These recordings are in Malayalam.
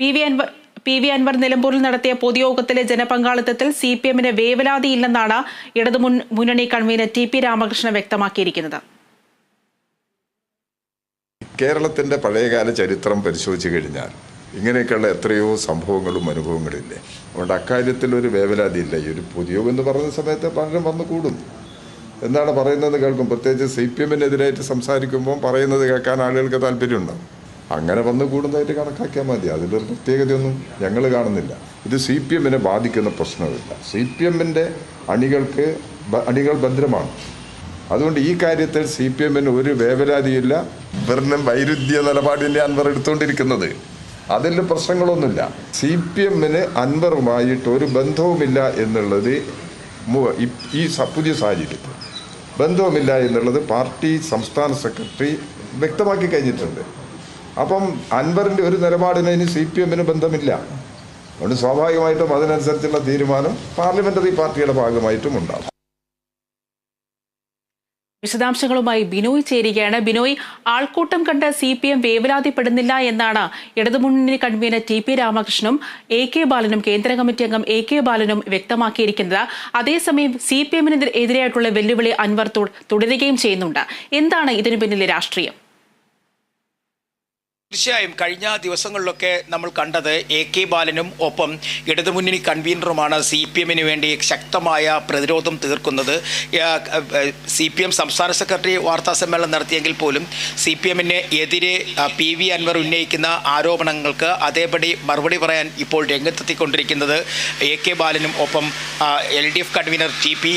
പി വി അൻവർ നിലമ്പൂരിൽ നടത്തിയ പൊതുയോഗത്തിലെ ജനപങ്കാളിത്തത്തിൽ സി പി എമ്മിന് വേവലാതിയില്ലെന്നാണ് ഇടതു മുന്നണി കൺവീനർ ടി പി രാമകൃഷ്ണൻ വ്യക്തമാക്കിയിരിക്കുന്നത്. കേരളത്തിന്റെ പഴയകാല ചരിത്രം പരിശോധിച്ചു കഴിഞ്ഞാൽ ഇങ്ങനെയൊക്കെയുള്ള എത്രയോ സംഭവങ്ങളും അനുഭവങ്ങളില്ലേ? അതുകൊണ്ട് അക്കാര്യത്തിൽ ഒരു വേവലാതിയില്ല. ഈ ഒരു പൊതുയോഗം എന്ന് പറയുന്ന സമയത്ത് പലരും വന്നു കൂടും. എന്താണ് പറയുന്നത് കേൾക്കും. പ്രത്യേകിച്ച് സി പി എമ്മിനെതിരായിട്ട് സംസാരിക്കുമ്പോൾ പറയുന്നത് കേൾക്കാൻ ആളുകൾക്ക് താല്പര്യമുണ്ടാവും. അങ്ങനെ വന്ന് കൂടുന്നതായിട്ട് കണക്കാക്കിയാൽ മതി. അതിലൊരു പ്രത്യേകതയൊന്നും ഞങ്ങൾ കാണുന്നില്ല. ഇത് സി പി എമ്മിനെ ബാധിക്കുന്ന പ്രശ്നമില്ല. സി പി എമ്മിന്റെ അണികൾക്ക് അണികൾ ഭദ്രമാണ്. അതുകൊണ്ട് ഈ കാര്യത്തിൽ സി പി എമ്മിന് ഒരു വേവലാതിയില്ല. ഇവരുടെ വൈരുദ്ധ്യ നിലപാടിന്റെ അൻവർ എടുത്തുകൊണ്ടിരിക്കുന്നത്. അതിൽ പ്രശ്നങ്ങളൊന്നുമില്ല. സി പി എമ്മിന് അൻവറുമായിട്ട് ഒരു ബന്ധവുമില്ല എന്നുള്ളത് ഈ- പുതിയ സാഹചര്യത്തിൽ. ബന്ധവുമില്ല എന്നുള്ളത് പാർട്ടി സംസ്ഥാന സെക്രട്ടറി വ്യക്തമാക്കി കഴിഞ്ഞിട്ടുണ്ട്. അപ്പം അൻവറിന്റെ ഒരു നിലപാടിന് ഇനി സി പി എമ്മിന് ബന്ധമില്ല. അതുകൊണ്ട് സ്വാഭാവികമായിട്ടും അതിനനുസരിച്ചുള്ള തീരുമാനം പാർലമെന്ററി പാർട്ടിയുടെ ഭാഗമായിട്ടും ഉണ്ടാകും. വിശദാംശങ്ങളുമായി ബിനോയ് ചേരുകയാണ്. ബിനോയ് ആൾക്കൂട്ടം കണ്ട് സി പി എം വേവലാതിപ്പെടുന്നില്ല എന്നാണ് ഇടതുമുന്നണി കൺവീനർ ടി പി രാമകൃഷ്ണനും എ കെ ബാലനും കേന്ദ്ര കമ്മിറ്റി അംഗം എ കെ ബാലനും വ്യക്തമാക്കിയിരിക്കുന്നത്. അതേസമയം സി പി എമ്മിനെതിരെയായിട്ടുള്ള വെല്ലുവിളി അൻവർ തുടരുകയും ചെയ്യുന്നുണ്ട്. എന്താണ് ഇതിനു പിന്നിലെ രാഷ്ട്രീയം? തീർച്ചയായും കഴിഞ്ഞ ദിവസങ്ങളിലൊക്കെ നമ്മൾ കണ്ടത് എ കെ ബാലനും ഒപ്പം ഇടതുമുന്നണി കൺവീനറുമാണ് സി പി എമ്മിന് വേണ്ടി ശക്തമായ പ്രതിരോധം തീർക്കുന്നത്. സി പി എം സംസ്ഥാന സെക്രട്ടറി വാർത്താ സമ്മേളനം നടത്തിയെങ്കിൽ പോലും സി പി എമ്മിന് എതിരെ പി വി അൻവർ ഉന്നയിക്കുന്ന ആരോപണങ്ങൾക്ക് അതേപടി മറുപടി പറയാൻ ഇപ്പോൾ രംഗത്തെത്തിക്കൊണ്ടിരിക്കുന്നത് എ കെ ബാലനും ഒപ്പം L D F convener T P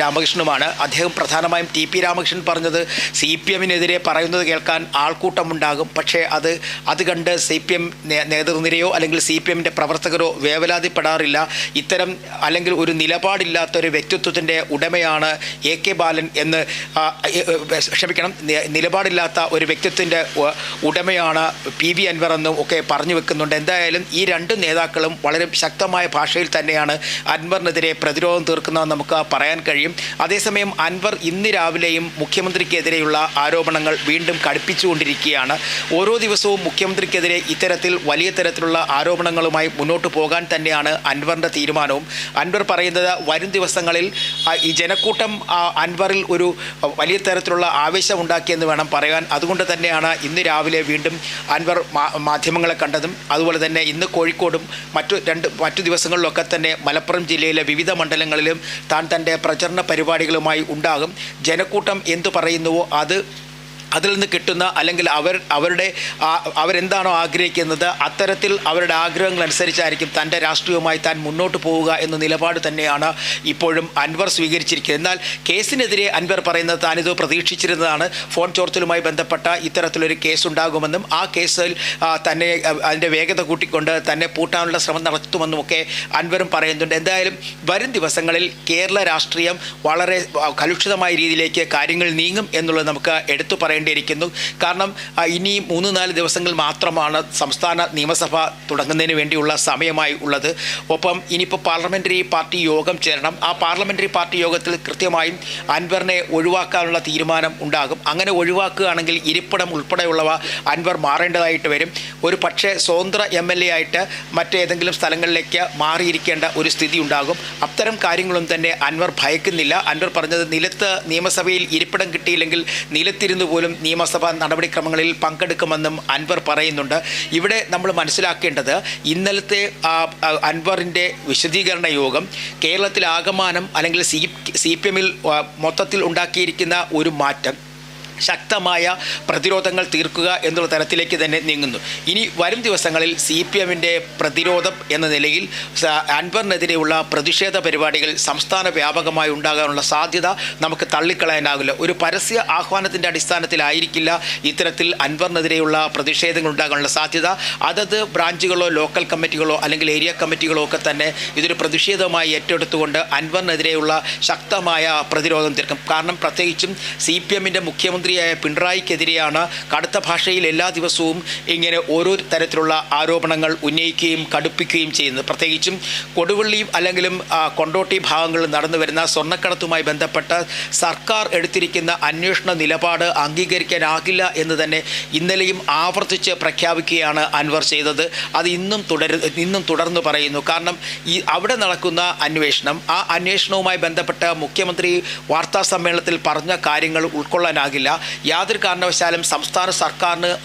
രാമകൃഷ്ണനുമാണ്. അദ്ദേഹം പ്രധാനമായും ടി പി രാമകൃഷ്ണൻ പറഞ്ഞത് സി പി എമ്മിനെതിരെ പറയുന്നത് കേൾക്കാൻ ആൾക്കൂട്ടമുണ്ടാകും. പക്ഷേ അത് അത് കണ്ട് സി പി എം നേതൃനിരയോ അല്ലെങ്കിൽ സി പി എമ്മിന്റെ പ്രവർത്തകരോ വേവലാതിപ്പെടാറില്ല. ഇത്തരം അല്ലെങ്കിൽ ഒരു നിലപാടില്ലാത്ത ഒരു വ്യക്തിത്വത്തിന്റെ ഉടമയാണ് എ കെ ബാലൻ എന്ന് ക്ഷമിക്കണം നിലപാടില്ലാത്ത ഒരു വ്യക്തിത്വത്തിന്റെ ഉടമയാണ് പി വി അൻവർ എന്നും ഒക്കെ പറഞ്ഞു വെക്കുന്നുണ്ട്. എന്തായാലും ഈ രണ്ട് നേതാക്കളും വളരെ ശക്തമായ ഭാഷയിൽ തന്നെയാണ് അൻവറിനെതിരെ പ്രതിരോധം തീർക്കുന്നതെന്ന് നമുക്ക് പറയാൻ കഴിയും. അതേസമയം അൻവർ ഇന്ന് രാവിലെയും മുഖ്യമന്ത്രിക്കെതിരെയുള്ള ആരോപണങ്ങൾ വീണ്ടും കടുപ്പിച്ചുകൊണ്ടിരിക്കുകയാണ്. ഓരോ ദിവസവും മുഖ്യമന്ത്രിക്കെതിരെ ഇത്തരത്തിൽ വലിയ തരത്തിലുള്ള ആരോപണങ്ങളുമായി മുന്നോട്ട് പോകാൻ തന്നെയാണ് അൻവറിന്റെ തീരുമാനവും. അൻവർ പറയുന്നത് വരും ദിവസങ്ങളിൽ ഈ ജനക്കൂട്ടം അൻവറിൽ ഒരു വലിയ തരത്തിലുള്ള ആവേശം ഉണ്ടാക്കിയെന്ന് വേണം പറയാൻ. അതുകൊണ്ട് തന്നെയാണ് ഇന്ന് രാവിലെ വീണ്ടും അൻവർ മാധ്യമങ്ങളെ കണ്ടതും. അതുപോലെ തന്നെ ഇന്ന് കോഴിക്കോടും മറ്റു രണ്ട് മറ്റു ദിവസങ്ങളിലൊക്കെ തന്നെ മലപ്പുറം ജില്ലയിലെ വിവിധ മണ്ഡലങ്ങളിലും താൻ തന്റെ പ്രചരണ പരിപാടികളുമായി ഉണ്ടാകും. ജനക്കൂട്ടം എന്തു പറയുന്നുവോ അത് അതിൽ നിന്ന് കിട്ടുന്ന അല്ലെങ്കിൽ അവർ അവരുടെ അവരെന്താണോ ആഗ്രഹിക്കുന്നത് അത്തരത്തിൽ അവരുടെ ആഗ്രഹങ്ങൾ അനുസരിച്ചായിരിക്കും തന്റെ രാഷ്ട്രീയവുമായി താൻ മുന്നോട്ട് പോവുക എന്ന നിലപാട് തന്നെയാണ് ഇപ്പോഴും അൻവർ സ്വീകരിച്ചിരിക്കുന്നത്. എന്നാൽ കേസിനെതിരെ അൻവർ പറയുന്നത് താനിത് പ്രതീക്ഷിച്ചിരുന്നതാണ്. ഫോൺ ചോർത്തലുമായി ബന്ധപ്പെട്ട ഇത്തരത്തിലൊരു കേസ് ഉണ്ടാകുമെന്നും ആ കേസിൽ തന്നെ അതിന്റെ വേഗത കൂട്ടിക്കൊണ്ട് തന്നെ പൂട്ടാനുള്ള ശ്രമം നടത്തുമെന്നുമൊക്കെ അൻവറും പറയുന്നുണ്ട്. എന്തായാലും വരും ദിവസങ്ങളിൽ കേരള രാഷ്ട്രീയം വളരെ കലുഷിതമായ രീതിയിലേക്ക് കാര്യങ്ങൾ നീങ്ങും എന്നുള്ളത് നമുക്ക് എടുത്തു പറയേണ്ടിയിരിക്കുന്നു കാരണം ഇനി മൂന്ന് നാല് ദിവസങ്ങൾ മാത്രമാണ് സംസ്ഥാന നിയമസഭ തുടങ്ങുന്നതിന് വേണ്ടിയുള്ള സമയമായി ഉള്ളത്. ഒപ്പം ഇനിയിപ്പോൾ പാർലമെന്ററി പാർട്ടി യോഗം ചേരണം. ആ പാർലമെന്ററി പാർട്ടി യോഗത്തിൽ കൃത്യമായും അൻവറിനെ ഒഴിവാക്കാനുള്ള തീരുമാനം ഉണ്ടാകും. അങ്ങനെ ഒഴിവാക്കുകയാണെങ്കിൽ ഇരിപ്പിടം ഉൾപ്പെടെയുള്ളവ അൻവർ മാറേണ്ടതായിട്ട് വരും. ഒരു പക്ഷേ സ്വതന്ത്ര എം എൽ എ ആയിട്ട് മറ്റേതെങ്കിലും സ്ഥലങ്ങളിലേക്ക് മാറിയിരിക്കേണ്ട ഒരു സ്ഥിതി ഉണ്ടാകും. അത്തരം കാര്യങ്ങളും തന്നെ അൻവർ ഭയക്കുന്നില്ല. അൻവർ പറഞ്ഞത് നിലത്ത് നിയമസഭയിൽ ഇരിപ്പിടം കിട്ടിയില്ലെങ്കിൽ നിലത്തിരുന്ന് പോലും നിയമസഭാ നടപടിക്രമങ്ങളിൽ പങ്കെടുക്കുമെന്നും അൻവർ പറയുന്നുണ്ട്. ഇവിടെ നമ്മൾ മനസ്സിലാക്കേണ്ടത് ഇന്നലത്തെ അൻവറിന്റെ വിശദീകരണ യോഗം കേരളത്തിലാകമാനം അല്ലെങ്കിൽ സി സി പി എമ്മിൽ മൊത്തത്തിൽ ഉണ്ടാക്കിയിരിക്കുന്ന ഒരു മാറ്റം ശക്തമായ പ്രതിരോധങ്ങൾ തീർക്കുക എന്നുള്ള തരത്തിലേക്ക് തന്നെ നീങ്ങുന്നു. ഇനി വരും ദിവസങ്ങളിൽ സി പി എമ്മിന്റെ പ്രതിരോധം എന്ന നിലയിൽ അൻവറിനെതിരെയുള്ള പ്രതിഷേധ പരിപാടികൾ സംസ്ഥാന വ്യാപകമായി ഉണ്ടാകാനുള്ള സാധ്യത നമുക്ക് തള്ളിക്കളയാനാകില്ല. ഒരു പരസ്യ ആഹ്വാനത്തിന്റെ അടിസ്ഥാനത്തിലായിരിക്കില്ല ഇത്തരത്തിൽ അൻവറിനെതിരെയുള്ള പ്രതിഷേധങ്ങൾ ഉണ്ടാകാനുള്ള സാധ്യത. അതത് ബ്രാഞ്ചുകളോ ലോക്കൽ കമ്മിറ്റികളോ അല്ലെങ്കിൽ ഏരിയ കമ്മിറ്റികളോ ഒക്കെ തന്നെ ഇതൊരു പ്രതിഷേധമായി ഏറ്റെടുത്തുകൊണ്ട് അൻവറിനെതിരെയുള്ള ശക്തമായ പ്രതിരോധം തീർക്കും. കാരണം പ്രത്യേകിച്ചും സി പി എമ്മിന്റെ മുഖ്യമന്ത്രി മുഖ്യമന്ത്രിയായ പിണറായിക്കെതിരെയാണ് കടുത്ത ഭാഷയിൽ എല്ലാ ദിവസവും ഇങ്ങനെ ഓരോ തരത്തിലുള്ള ആരോപണങ്ങൾ ഉന്നയിക്കുകയും കടുപ്പിക്കുകയും ചെയ്യുന്നത്. പ്രത്യേകിച്ചും കൊടുവള്ളിയും അല്ലെങ്കിലും കൊണ്ടോട്ടി ഭാഗങ്ങളിൽ നടന്നു വരുന്ന സ്വർണക്കടത്തുമായി ബന്ധപ്പെട്ട് സർക്കാർ എടുത്തിരിക്കുന്ന അന്വേഷണ നിലപാട് അംഗീകരിക്കാനാകില്ല എന്ന് തന്നെ ഇന്നലെയും ആവർത്തിച്ച് പ്രഖ്യാപിക്കുകയാണ് അൻവർ ചെയ്തത്. അത് ഇന്നും തുടരു ഇന്നും തുടർന്ന് പറയുന്നു. കാരണം ഈ അവിടെ നടക്കുന്ന അന്വേഷണം ആ അന്വേഷണവുമായി ബന്ധപ്പെട്ട് മുഖ്യമന്ത്രി വാർത്താ സമ്മേളനത്തിൽ പറഞ്ഞ കാര്യങ്ങൾ ഉൾക്കൊള്ളാനാകില്ല. യാതൊരു കാരണവശാലും സംസ്ഥാന സർക്കാരിന്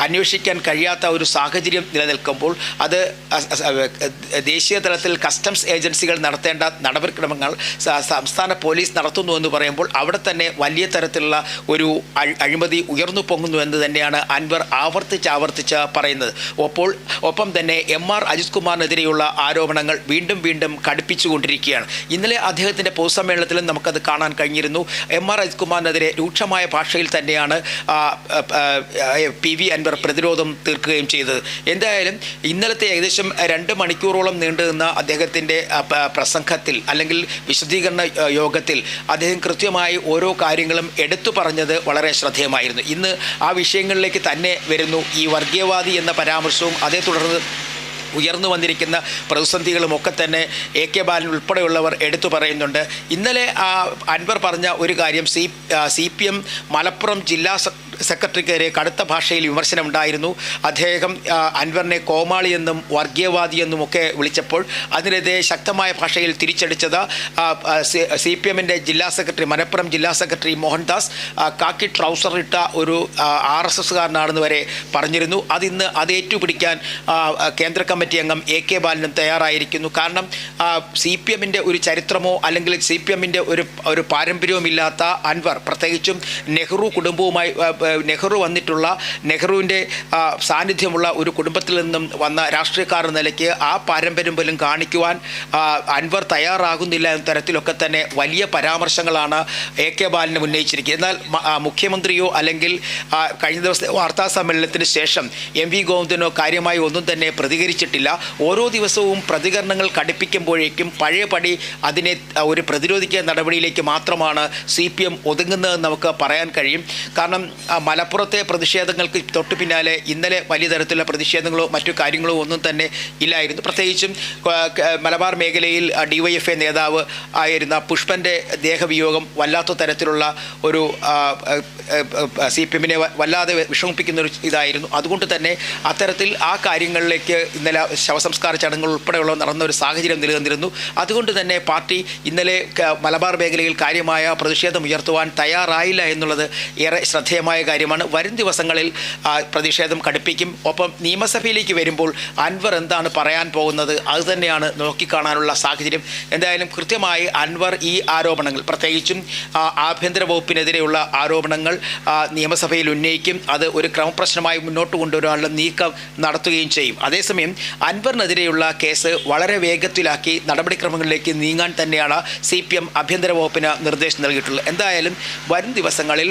അന്വേഷിക്കാൻ കഴിയാത്ത ഒരു സാഹചര്യം നിലനിൽക്കുമ്പോൾ അത് ദേശീയ തലത്തിൽ കസ്റ്റംസ് ഏജൻസികൾ നടത്തേണ്ട നടപടിക്രമങ്ങൾ സംസ്ഥാന പോലീസ് നടത്തുന്നു എന്ന് പറയുമ്പോൾ അവിടെ തന്നെ വലിയ തരത്തിലുള്ള ഒരു അഴി- അഴിമതി ഉയർന്നു പൊങ്ങുന്നു എന്ന് തന്നെയാണ് അൻവർ ആവർത്തിച്ച് ആവർത്തിച്ച് പറയുന്നത്. ഒപ്പോൾ ഒപ്പം തന്നെ എം ആർ അജിത് കുമാറിനെതിരെയുള്ള ആരോപണങ്ങൾ വീണ്ടും വീണ്ടും കടുപ്പിച്ചുകൊണ്ടിരിക്കുകയാണ്. ഇന്നലെ അദ്ദേഹത്തിന്റെ പൊതുസമ്മേളനത്തിലും നമുക്കത് കാണാൻ കഴിഞ്ഞിരുന്നു. എം ആർ അജിത് കുമാറിനെതിരെ രൂക്ഷമായ ഭാഷയിൽ തന്നെയാണ് പി വി അൻവർ പ്രതിരോധം തീർക്കുകയും ചെയ്തത്. എന്തായാലും ഇന്നലത്തെ ഏകദേശം രണ്ട് മണിക്കൂറോളം നീണ്ടുനിന്ന അദ്ദേഹത്തിന്റെ പ്രസംഗത്തിൽ അല്ലെങ്കിൽ വിശദീകരണ യോഗത്തിൽ അദ്ദേഹം കൃത്യമായി ഓരോ കാര്യങ്ങളും എടുത്തു പറഞ്ഞത് വളരെ ശ്രദ്ധേയമായിരുന്നു. ഇന്ന് ആ വിഷയങ്ങളിലേക്ക് തന്നെ വരുന്നു. ഈ വർഗീയവാദി എന്ന പരാമർശവും അതേ തുടർന്ന് ഉയർന്നു വന്നിരിക്കുന്ന പ്രതിസന്ധികളുമൊക്കെ തന്നെ എ കെ ബാലൻ ഉൾപ്പെടെയുള്ളവർ എടുത്തു പറയുന്നുണ്ട്. ഇന്നലെ അൻവർ പറഞ്ഞ ഒരു കാര്യം C C P M Malappuram ജില്ലാ സെക്രട്ടറിക്കെതിരെ കടുത്ത ഭാഷയിൽ വിമർശനമുണ്ടായിരുന്നു. അദ്ദേഹം അൻവറിനെ കോമാളി എന്നും വർഗീയവാദി ഒക്കെ വിളിച്ചപ്പോൾ അതിനെതിരെ ശക്തമായ ഭാഷയിൽ തിരിച്ചടിച്ചത് സി പി എമ്മിന്റെ ജില്ലാ സെക്രട്ടറി മലപ്പുറം ജില്ലാ സെക്രട്ടറി മോഹൻദാസ് കാക്കി ട്രൗസർ ഇട്ട ഒരു ആർ എസ് എസ്സുകാരനാണെന്ന് വരെ പറഞ്ഞിരുന്നു. അതിന്ന് അത് ഏറ്റുപിടിക്കാൻ കേന്ദ്ര കമ്മിറ്റി അംഗം എ കെ ബാലനും തയ്യാറായിരിക്കുന്നു. കാരണം സി പി എമ്മിന്റെ ഒരു ചരിത്രമോ അല്ലെങ്കിൽ സി പി എമ്മിന്റെ ഒരു ഒരു പാരമ്പര്യവുമില്ലാത്ത അൻവർ പ്രത്യേകിച്ചും നെഹ്റു കുടുംബവുമായി നെഹ്റു വന്നിട്ടുള്ള നെഹ്റുവിന്റെ സാന്നിധ്യമുള്ള ഒരു കുടുംബത്തിൽ നിന്നും വന്ന രാഷ്ട്രീയക്കാർ നിലയ്ക്ക് ആ പാരമ്പര്യം പോലും കാണിക്കുവാൻ അൻവർ തയ്യാറാകുന്നില്ല എന്ന തരത്തിലൊക്കെ തന്നെ വലിയ പരാമർശങ്ങളാണ് എ കെ ബാലന് ഉന്നയിച്ചിരിക്കുന്നത്. എന്നാൽ മുഖ്യമന്ത്രിയോ അല്ലെങ്കിൽ കഴിഞ്ഞ ദിവസത്തെ വാർത്താ സമ്മേളനത്തിന് ശേഷം എം വി ഗോവിന്ദനോ കാര്യമായി ഒന്നും തന്നെ പ്രതികരിച്ചിട്ടില്ല. ഓരോ ദിവസവും പ്രതികരണങ്ങൾ കടുപ്പിക്കുമ്പോഴേക്കും പഴയപടി അതിനെ ഒരു പ്രതിരോധിക്കുക നടപടിയിലേക്ക് മാത്രമാണ് സി പി എം ഒതുങ്ങുന്നതെന്ന് നമുക്ക് പറയാൻ കഴിയും. കാരണം മലപ്പുറത്തെ പ്രതിഷേധങ്ങൾക്ക് തൊട്ടു പിന്നാലെ ഇന്നലെ വലിയ തരത്തിലുള്ള പ്രതിഷേധങ്ങളോ മറ്റു കാര്യങ്ങളോ ഒന്നും തന്നെ ഇല്ലായിരുന്നു. പ്രത്യേകിച്ചും മലബാർ മേഖലയിൽ ഡി മലബാർ മേഖലയിൽ എ നേതാവ് ആയിരുന്ന പുഷ്പന്റെ ദേഹവിയോഗം വല്ലാത്ത തരത്തിലുള്ള ഒരു സി പി എമ്മിനെ വല്ലാതെ വിഷമിപ്പിക്കുന്ന ഒരു ഇതായിരുന്നു. അതുകൊണ്ട് തന്നെ അത്തരത്തിൽ ആ കാര്യങ്ങളിലേക്ക് ഇന്നലെ ശവസംസ്കാര ചടങ്ങുകൾ ഉൾപ്പെടെയുള്ള നടന്ന ഒരു സാഹചര്യം നിലനിന്നിരുന്നു. അതുകൊണ്ട് തന്നെ പാർട്ടി ഇന്നലെ മലബാർ മേഖലയിൽ കാര്യമായ പ്രതിഷേധം ഉയർത്തുവാൻ തയ്യാറായില്ല എന്നുള്ളത് ഏറെ ശ്രദ്ധേയമായ കാര്യമാണ്. വരും ദിവസങ്ങളിൽ പ്രതിഷേധം കടുപ്പിക്കും. ഒപ്പം നിയമസഭയിലേക്ക് വരുമ്പോൾ അൻവർ എന്താണ് പറയാൻ പോകുന്നത്? അത് തന്നെയാണ് നോക്കിക്കാണാനുള്ള സാഹചര്യം. എന്തായാലും കൃത്യമായി അൻവർ ഈ ആരോപണങ്ങൾ പ്രത്യേകിച്ചും ആഭ്യന്തര വകുപ്പിനെതിരെയുള്ള ആരോപണങ്ങൾ നിയമസഭയിൽ ഉന്നയിക്കും. അത് ഒരു ക്രമപ്രശ്നമായി മുന്നോട്ട് കൊണ്ടുവരാനുള്ള നീക്കം നടത്തുകയും ചെയ്യും. അതേസമയം അൻവറിനെതിരെയുള്ള കേസ് വളരെ വേഗത്തിലാക്കി നടപടിക്രമങ്ങളിലേക്ക് നീങ്ങാൻ തന്നെയാണ് സി പി എം ആഭ്യന്തര വകുപ്പിന് നിർദ്ദേശം നൽകിയിട്ടുള്ളത്. എന്തായാലും വരും ദിവസങ്ങളിൽ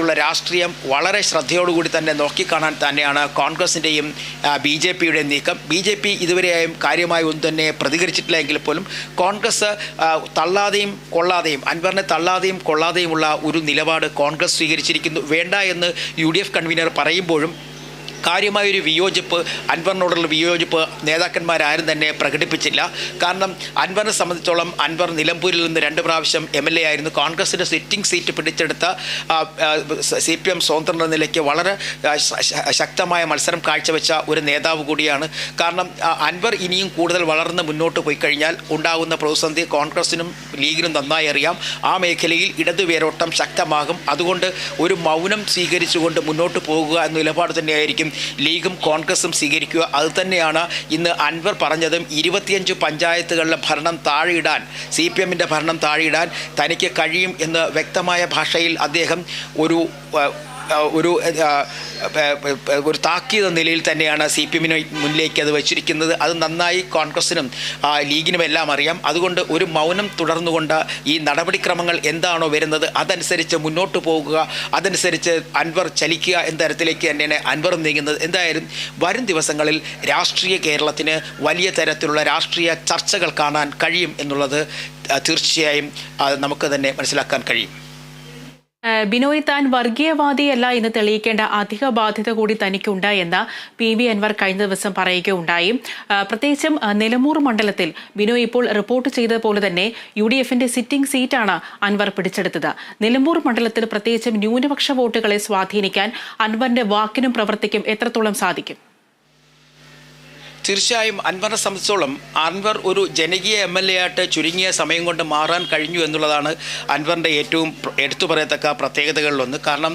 ഉള്ള രാഷ്ട്രീയം വളരെ ശ്രദ്ധയോടുകൂടി തന്നെ നോക്കിക്കാണാൻ തന്നെയാണ് കോൺഗ്രസിന്റെയും ബി ജെ പിയുടെയും നീക്കം. ബി ജെ പി ഇതുവരെയായും കാര്യമായി ഒന്നും തന്നെ പ്രതികരിച്ചിട്ടില്ല എങ്കിൽ പോലും കോൺഗ്രസ് തള്ളാതെയും കൊള്ളാതെയും അൻവറിനെ തള്ളാതെയും കൊള്ളാതെയുമുള്ള ഒരു നിലപാട് കോൺഗ്രസ് സ്വീകരിച്ചിരിക്കുന്നു. വേണ്ട എന്ന് യു ഡി എഫ് കൺവീനർ പറയുമ്പോഴും കാര്യമായൊരു വിയോജിപ്പ് അൻവറിനോടുള്ള വിയോജിപ്പ് നേതാക്കന്മാരാരും തന്നെ പ്രകടിപ്പിച്ചില്ല. കാരണം അൻവറിനെ സംബന്ധിച്ചോളം അൻവർ നിലമ്പൂരിൽ നിന്ന് രണ്ട് പ്രാവശ്യം എം എൽ എ ആയിരുന്നു. കോൺഗ്രസിന്റെ സിറ്റിംഗ് സീറ്റ് പിടിച്ചെടുത്ത സി പി എം സ്വതന്ത്ര നിലയ്ക്ക് വളരെ ശക്തമായ മത്സരം കാഴ്ചവെച്ച ഒരു നേതാവ് കൂടിയാണ്. കാരണം അൻവർ ഇനിയും കൂടുതൽ വളർന്ന് മുന്നോട്ട് പോയി കഴിഞ്ഞാൽ ഉണ്ടാകുന്ന പ്രതിസന്ധി കോൺഗ്രസിനും ലീഗിനും നന്നായി അറിയാം. ആ മേഖലയിൽ ഇടതു വേരോട്ടം ശക്തമാകും. അതുകൊണ്ട് ഒരു മൗനം സ്വീകരിച്ചുകൊണ്ട് മുന്നോട്ട് പോകുക എന്ന നിലപാട് തന്നെയായിരിക്കും ലീഗും കോൺഗ്രസും സ്വീകരിക്കുക. അതുതന്നെയാണ് ഇന്ന് അൻവർ പറഞ്ഞതും ഇരുപത്തിയഞ്ച് പഞ്ചായത്തുകളിലെ ഭരണം താഴെയിടാൻ സി പി എമ്മിന്റെ ഭരണം താഴെയിടാൻ തനിക്ക് കഴിയും എന്ന് വ്യക്തമായ ഭാഷയിൽ അദ്ദേഹം ഒരു ഒരു ഒരു താക്കീത നിലയിൽ തന്നെയാണ് സി പി എമ്മിന് മുന്നിലേക്ക് അത് വെച്ചിരിക്കുന്നത്. അത് നന്നായി കോൺഗ്രസിനും ലീഗിനും എല്ലാം അറിയാം. അതുകൊണ്ട് ഒരു മൗനം തുടർന്നുകൊണ്ട് ഈ നടപടിക്രമങ്ങൾ എന്താണോ വരുന്നത് അതനുസരിച്ച് മുന്നോട്ട് പോകുക അതനുസരിച്ച് അൻവർ ചലിക്കുക എന്ന തരത്തിലേക്ക് തന്നെയാണ് അൻവർ നീങ്ങുന്നത്. എന്തായാലും വരും ദിവസങ്ങളിൽ രാഷ്ട്രീയ കേരളത്തിന് വലിയ തരത്തിലുള്ള രാഷ്ട്രീയ ചർച്ചകൾ കാണാൻ കഴിയും എന്നുള്ളത് തീർച്ചയായും നമുക്ക് തന്നെ മനസ്സിലാക്കാൻ കഴിയും. ബിനോയ് താൻ വർഗീയവാദിയല്ല എന്ന് തെളിയിക്കേണ്ട അധിക ബാധ്യത കൂടി തനിക്കുണ്ട് എന്ന് പി വി അൻവർ കഴിഞ്ഞ ദിവസം പറയുകയുണ്ടായി. പ്രത്യേകിച്ചും നിലമൂർ മണ്ഡലത്തിൽ ബിനോയ് ഇപ്പോൾ റിപ്പോർട്ട് ചെയ്തതുപോലെ തന്നെ യു ഡി എഫിന്റെ സിറ്റിംഗ് സീറ്റാണ് അൻവർ പിടിച്ചെടുത്തത്. നിലമ്പൂർ മണ്ഡലത്തിൽ പ്രത്യേകിച്ചും ന്യൂനപക്ഷ വോട്ടുകളെ സ്വാധീനിക്കാൻ അൻവറിന്റെ വാക്കിനും പ്രവൃത്തിക്കും എത്രത്തോളം സാധിക്കും? തീർച്ചയായും അൻവറിനെ സംബന്ധിച്ചോളം അൻവർ ഒരു ജനകീയ എം എൽ എ ആയിട്ട് ചുരുങ്ങിയ സമയം കൊണ്ട് മാറാൻ കഴിഞ്ഞു എന്നുള്ളതാണ് അൻവറിന്റെ ഏറ്റവും എടുത്തു പറയത്തക്ക പ്രത്യേകതകളിലൊന്ന്. കാരണം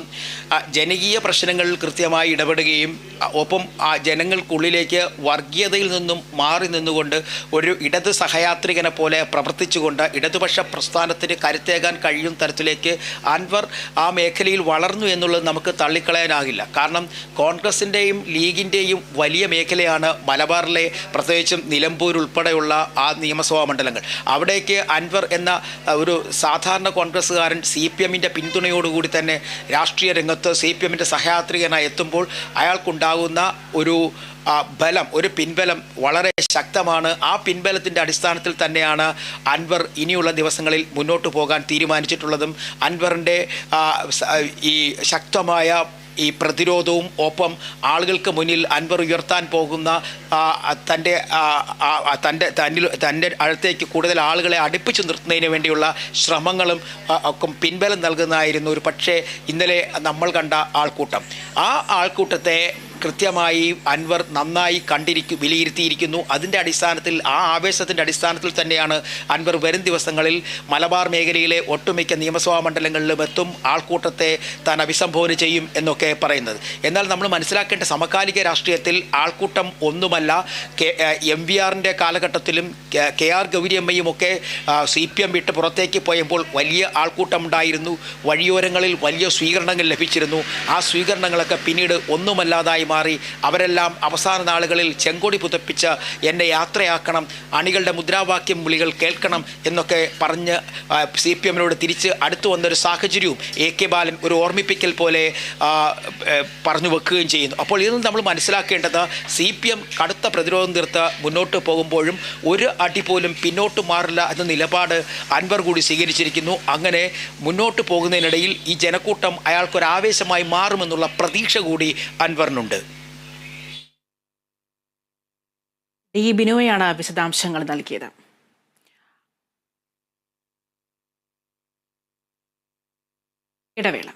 ജനകീയ പ്രശ്നങ്ങളിൽ കൃത്യമായി ഇടപെടുകയും ഒപ്പം ആ ജനങ്ങൾക്കുള്ളിലേക്ക് വർഗീയതയിൽ നിന്നും മാറി നിന്നുകൊണ്ട് ഒരു ഇടത് സഹയാത്രികനെ പോലെ പ്രവർത്തിച്ചുകൊണ്ട് ഇടതുപക്ഷ പ്രസ്ഥാനത്തിന് കരുത്തേകാൻ കഴിയും തരത്തിലേക്ക് അൻവർ ആ മേഖലയിൽ വളർന്നു എന്നുള്ളത് നമുക്ക് തള്ളിക്കളയാനാകില്ല. കാരണം കോൺഗ്രസിന്റെയും ലീഗിന്റെയും വലിയ മേഖലയാണ് മലബാറിലെ പ്രത്യേകിച്ചും നിലമ്പൂർ ഉൾപ്പെടെയുള്ള ആ നിയമസഭാ മണ്ഡലങ്ങൾ. അവിടേക്ക് അൻവർ എന്ന ഒരു സാധാരണ കോൺഗ്രസ്സുകാരൻ സി പി എമ്മിന്റെ പിന്തുണയോടുകൂടി തന്നെ രാഷ്ട്രീയ രംഗത്ത് സി പി എമ്മിന്റെ സഹയാത്രികനായി എത്തുമ്പോൾ അയാൾക്കുണ്ടാകുന്ന ഒരു ബലം ഒരു പിൻബലം വളരെ ശക്തമാണ്. ആ പിൻബലത്തിന്റെ അടിസ്ഥാനത്തിൽ തന്നെയാണ് അൻവർ ഇനിയുള്ള ദിവസങ്ങളിൽ മുന്നോട്ട് പോകാൻ തീരുമാനിച്ചിട്ടുള്ളതും. അൻവറിന്റെ ഈ ശക്തമായ ഈ പ്രതിരോധവും ഒപ്പം ആളുകൾക്ക് മുന്നിൽ അൻവർ ഉയർത്താൻ പോകുന്ന തന്റെ തന്റെ തന്നിൽ തന്റെ അടുത്തേക്ക് കൂടുതൽ ആളുകളെ അടുപ്പിച്ചു നിർത്തുന്നതിന് വേണ്ടിയുള്ള ശ്രമങ്ങളും ഒക്കെ പിൻബലം നൽകുന്നതായിരുന്നു ഒരു പക്ഷേ ഇന്നലെ നമ്മൾ കണ്ട ആൾക്കൂട്ടം. ആ ആൾക്കൂട്ടത്തെ കൃത്യമായി അൻവർ നന്നായി കണ്ടിരിക്കും വിലയിരുത്തിയിരിക്കുന്നു. അതിന്റെ അടിസ്ഥാനത്തിൽ ആ ആവേശത്തിന്റെ അടിസ്ഥാനത്തിൽ തന്നെയാണ് അൻവർ വരും ദിവസങ്ങളിൽ മലബാർ മേഖലയിലെ ഒട്ടുമിക്ക നിയമസഭാ മണ്ഡലങ്ങളിലും എത്തും ആൾക്കൂട്ടത്തെ താൻ അഭിസംബോധന ചെയ്യും എന്നൊക്കെ പറയുന്നത്. എന്നാൽ നമ്മൾ മനസ്സിലാക്കേണ്ട സമകാലിക രാഷ്ട്രീയത്തിൽ ആൾക്കൂട്ടം ഒന്നുമല്ല. എം വി ആറിന്റെ കാലഘട്ടത്തിലും കെ ആർ ഗൗരിയമ്മയും ഒക്കെ സി പി എം വിട്ട് പുറത്തേക്ക് പോയപ്പോൾ വലിയ ആൾക്കൂട്ടം ഉണ്ടായിരുന്നു വഴിയോരങ്ങളിൽ വലിയ സ്വീകരണങ്ങൾ ലഭിച്ചിരുന്നു. ആ സ്വീകരണങ്ങളൊക്കെ പിന്നീട് ഒന്നുമല്ലാതായി മാറി അവരെല്ലാം അവസാന നാളുകളിൽ ചെങ്കൊടി പുതപ്പിച്ച് എന്നെ യാത്രയാക്കണം അണികളുടെ മുദ്രാവാക്യം വിളികൾ കേൾക്കണം എന്നൊക്കെ പറഞ്ഞ് സി പി എമ്മിനോട് തിരിച്ച് അടുത്തു വന്നൊരു സാഹചര്യവും എ കെ ബാലൻ ഒരു ഓർമ്മിപ്പിക്കൽ പോലെ പറഞ്ഞു വെക്കുകയും ചെയ്യുന്നു. അപ്പോൾ ഇതിൽ നമ്മൾ മനസ്സിലാക്കേണ്ടത് സി പി എം കടുത്ത പ്രതിരോധം തീർത്ത് മുന്നോട്ട് പോകുമ്പോഴും ഒരു അടി പോലും പിന്നോട്ട് മാറില്ല എന്ന നിലപാട് അൻവർ കൂടി സ്വീകരിച്ചിരിക്കുന്നു. അങ്ങനെ മുന്നോട്ട് പോകുന്നതിനിടയിൽ ഈ ജനക്കൂട്ടം അയാൾക്കൊരു ആവേശമായി മാറുമെന്നുള്ള പ്രതീക്ഷ കൂടി അൻവറിനുണ്ട്. ഈ ബിനുവയാണ് വിശദാംശങ്ങൾ നൽകിയത്. ഇടവേള.